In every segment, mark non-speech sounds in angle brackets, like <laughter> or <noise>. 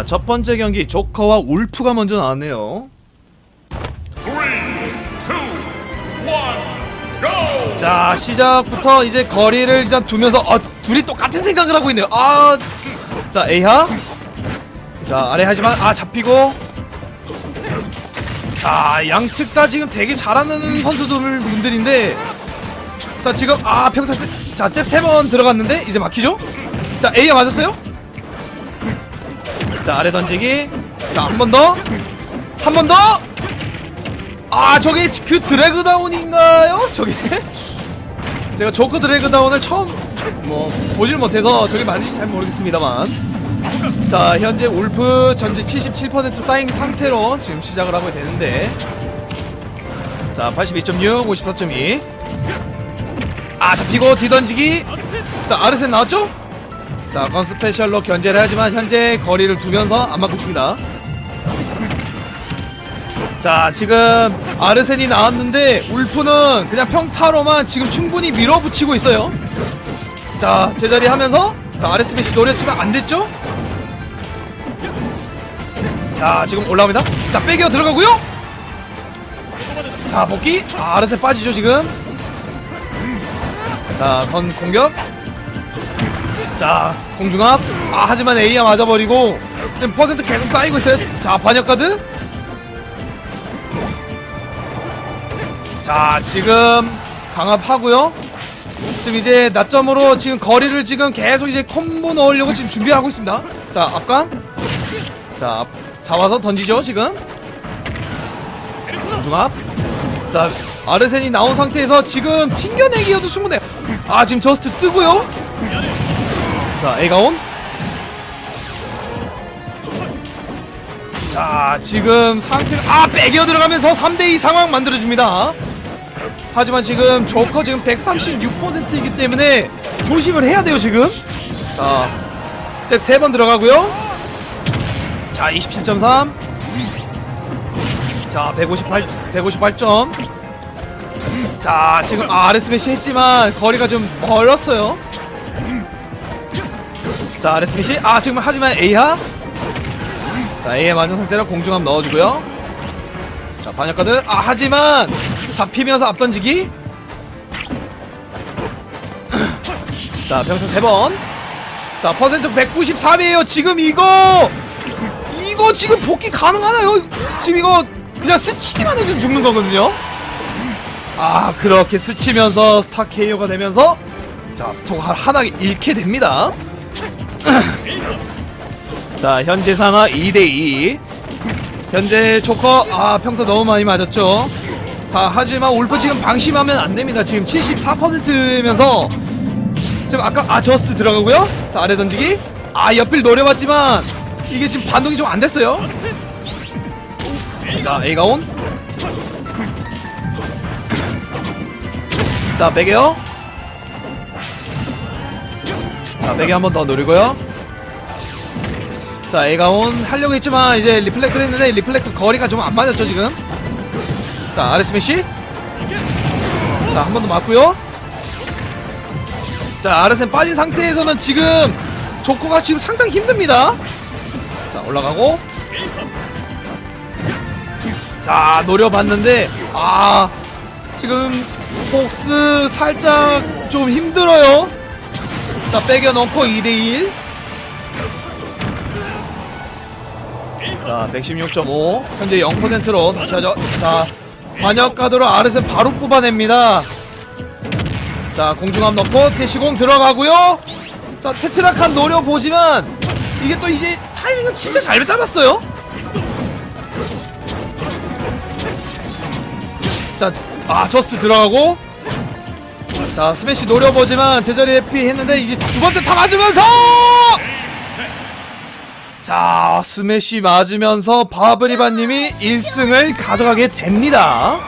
자, 첫 번째 경기 조커와 울프가 먼저 나왔네요. 자, 시작부터 이제 거리를 일단 두면서 어, 둘이 똑같은 생각을 하고 있네요. 아, 자, 에이하. 자, 아래 하지만 아, 잡히고. 자, 양측 다 지금 되게 잘하는 선수들 분들인데 자, 지금 아, 평타스 자, 잽 세 번 들어갔는데 이제 막히죠? 자, A가 맞았어요? 자 아래 던지기. 자 한 번 더. 한 번 더. 아 저게 그 드래그 다운인가요? 저게? <laughs> 제가 조커 드래그 다운을 처음 뭐 보질 못해서 저게 맞는지 잘 모르겠습니다만. 자 현재 울프 전지 77% 쌓인 상태로 지금 시작을 하고 되는데. 자 82.6 54.2 아 잡히고 뒤던지기. 자 아르센 나왔죠? 자, 건 스페셜로 견제를 하지만 현재 거리를 두면서 안 맞고 있습니다. 자, 지금 아르센이 나왔는데 울프는 그냥 평타로만 지금 충분히 밀어붙이고 있어요. 자, 제자리 하면서 자, 아레 스매시 노렸지만 안 됐죠? 자, 지금 올라옵니다. 자, 빼겨 들어가고요. 자, 복귀. 아, 아르센 빠지죠, 지금. 자, 건 공격. 자 공중압 아 하지만 A가 맞아버리고 지금 퍼센트 계속 쌓이고 있어요. 자 반역가드. 자 지금 강압하고요. 지금 이제 낮점으로 지금 거리를 지금 계속 이제 콤보 넣으려고 지금 준비하고 있습니다. 자 앞강 자 앞- 잡아서 던지죠 지금. 공중압 자 아르센이 나온 상태에서 지금 튕겨내기여도 충분해요. 아 지금 저스트 뜨고요 자, 에가온. 자, 지금 상태가 아, 빼겨 들어가면서 3대2 상황 만들어 줍니다. 하지만 지금 조커 지금 136%이기 때문에 조심을 해야 돼요, 지금. 자, 잭 3번 들어가고요. 자, 27.3. 자, 158, 158점. 자, 지금 아, 아레스 매시 했지만 거리가 좀 멀었어요. 자 아레스 미시. 아 지금 하지만 A하. 자 A에 맞은 상태로 공중함 넣어주고요. 자 반역카드. 아 하지만 잡히면서 앞던지기. <clears throat> 자 병사 3번. 자 퍼센트 194이에요. 지금 이거. 이거 지금 복귀 가능하나요? 지금 이거 그냥 스치기만 해도 죽는 거거든요. 아 그렇게 스치면서 스타 KO가 되면서 자 스토가 하나 잃게 됩니다 자 현재 상하 2대2 현재 조커 아 평타 너무 많이 맞았죠? 아, 하지만 울프 지금 방심하면 안됩니다. 지금 74%면서. 지금 아까 아 저스트 들어가고요. 자 아래 던지기. 아 옆을 노려봤지만 이게 지금 반동이 좀 안됐어요. 자 A가 온. 자 베개요 자, 베개 한번 더 노리고요. 자, 에가온 하려고 했지만 이제 리플렉트를 했는데 리플렉트 거리가 좀 안 맞았죠, 지금. 자, 아레 스매시. 자, 한 번 더 맞고요. 자, 아르센 빠진 상태에서는 지금 조커가 지금 상당히 힘듭니다. 자, 올라가고. 자, 노려봤는데 아, 지금 폭스 살짝 좀 힘들어요. 자 빼겨 넣고 2대1 자 116.5 현재 0%로 다시 하죠. 자 반역 카드로 아르센 바로 뽑아냅니다. 자 공중함 넣고 태시공 들어가고요. 자 테트라칸 노려보지만 이게 또 이제 타이밍을 진짜 잘 잡았어요. 자 아 저스트 들어가고 자 스매시 노려보지만 제자리 해피 했는데 이제 두 번째 타 맞으면서! 자 스매시 맞으면서 바브리바님이 1승을 가져가게 됩니다.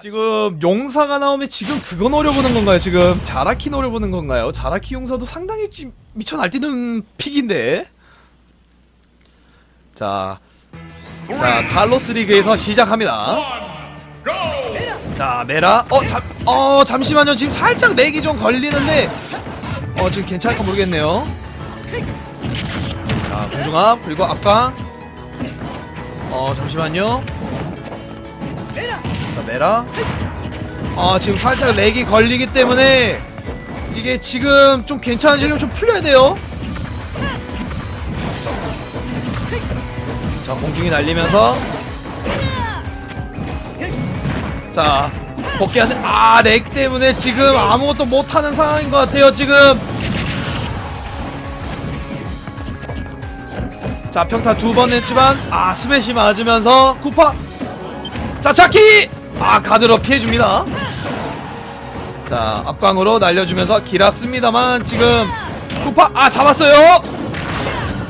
지금 용사가 나오면 지금 그거 노려보는 건가요 지금? 자라키 노려보는 건가요? 자라키 용사도 상당히 지- 미쳐 날뛰는 픽인데. 자 자, 칼로스 리그에서 시작합니다. 자 메라. 어, 잠, 어 잠시만요. 지금 살짝 렉이 좀 걸리는데 어 지금 괜찮을까 모르겠네요. 자 공중압 그리고 앞강 어 잠시만요. 자 메라. 아 지금 살짝 렉이 걸리기 때문에 이게 지금 좀 괜찮아지려면 좀 풀려야 돼요 자 공중이 날리면서. 자 복귀하세요 아렉 때문에 지금 아무것도 못하는 상황인 것 같아요 지금. 자 평타 두번 냈지만 아 스매시 맞으면서 쿠파. 자 차키! 아 가드로 피해줍니다. 자 앞광으로 날려주면서 길었습니다만 지금 쿠파. 아 잡았어요.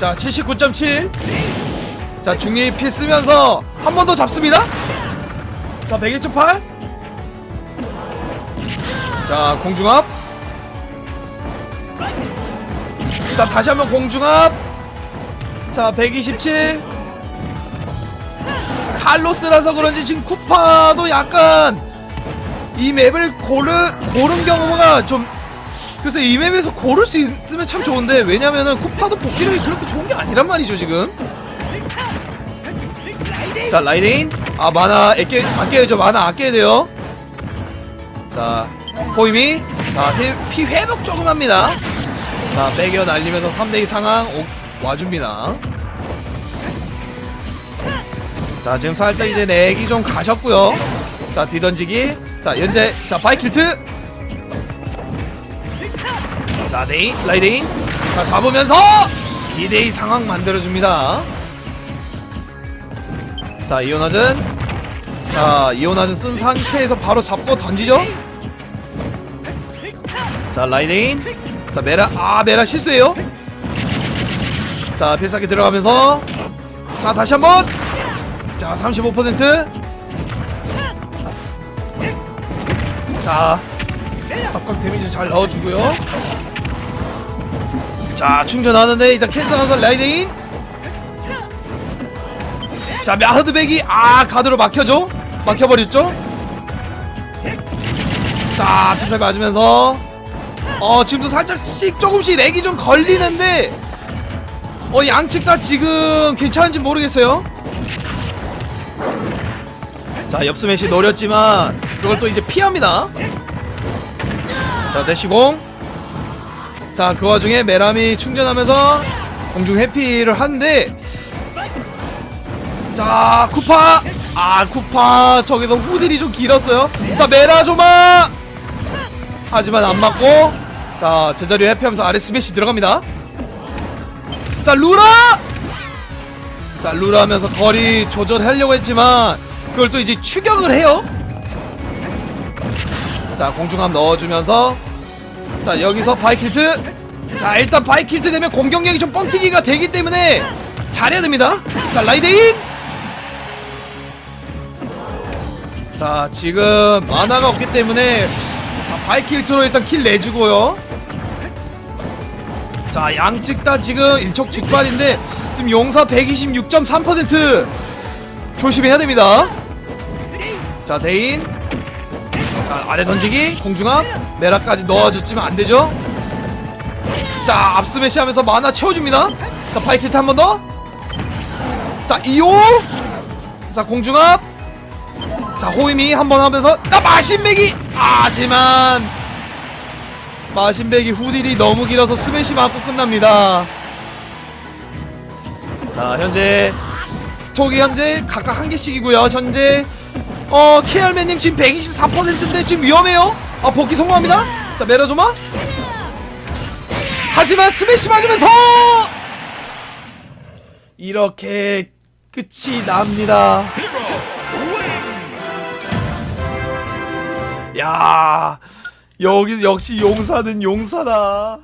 자79.7 자 중립 필 쓰면서 한 번 더 잡습니다. 자 101.8 자 공중압. 자 다시 한번 공중압. 자127 칼로스라서 그런지 지금 쿠파도 약간 이 맵을 고르, 고른 경우가 좀 그래서 이 맵에서 고를 수 있으면 참 좋은데 왜냐면은 쿠파도 복귀력이 그렇게 좋은 게 아니란 말이죠 지금 자 라이데인 아 마나 아껴, 아껴야죠. 마나 아껴야 돼요. 자 호이미 자피 회복 조금 합니다. 자 빼겨 날리면서 3대2 상황 오, 와줍니다. 자 지금 살짝 이제 렉이 좀 가셨고요. 자 뒤던지기. 자 연재 자 바이킬트. 자 데인 라이데인 자 잡으면서 2대2 상황 만들어줍니다 자 이오나즌 자 이오나즌 쓴 상태에서 바로 잡고 던지죠? 자 라이데인 자 메라 아 메라 실수해요. 자 필살기 들어가면서. 자 다시 한번. 자 35%. 자 압박 데미지 잘 넣어주고요. 자 충전하는데 일단 캔슬하면서 라이데인 자 하드백이 아 가드로 막혀줘 막혀버렸죠? 자 피살 맞으면서. 어 지금도 살짝씩 조금씩 렉이 좀 걸리는데 어 양측 다 지금 괜찮은지 모르겠어요. 자 옆스매시 노렸지만 그걸 또 이제 피합니다. 자 대시공. 자 그 와중에 메람이 충전하면서 공중 해피를 하는데 자 쿠파. 아 쿠파. 저기서 후딜이 좀 길었어요. 자 메라조마. 하지만 안 맞고. 자 제자리 해피하면서 아래 스매시 들어갑니다. 자 루라! 자 루라 하면서 거리 조절하려고 했지만 그걸 또 이제 추격을 해요. 자 공중압 넣어주면서. 자 여기서 바이킬트 자 일단 바이킬트 되면 공격력이 좀 뻥튀기가 되기 때문에 잘해야 됩니다. 자 라이데인 자 지금 만화가 없기 때문에 자 바이킬트로 일단 킬 내주고요. 자 양측 다 지금 일촉즉발인데 지금 용사 126.3% 조심해야 됩니다. 자 데인. 자 아래 던지기 공중압 메라까지 넣어줬지만 안되죠? 자 앞스매시 하면서 만화 채워줍니다. 자 파이키트 한 번 더 자 2호. 자 공중압 자 호임이 한 번 하면서 나 마신배기 하지만 마신배기 후딜이 너무 길어서 스매시 맞고 끝납니다. 자 현재. 스톡이 현재 각각 한 개씩이고요 현재. 어 케알맨님 지금 124%인데 지금 위험해요? 아 복귀 성공합니다? 자 메라조마. 하지만 스매시 맞으면서! 이렇게 끝이 납니다 야 여기 역시 용사는 용사다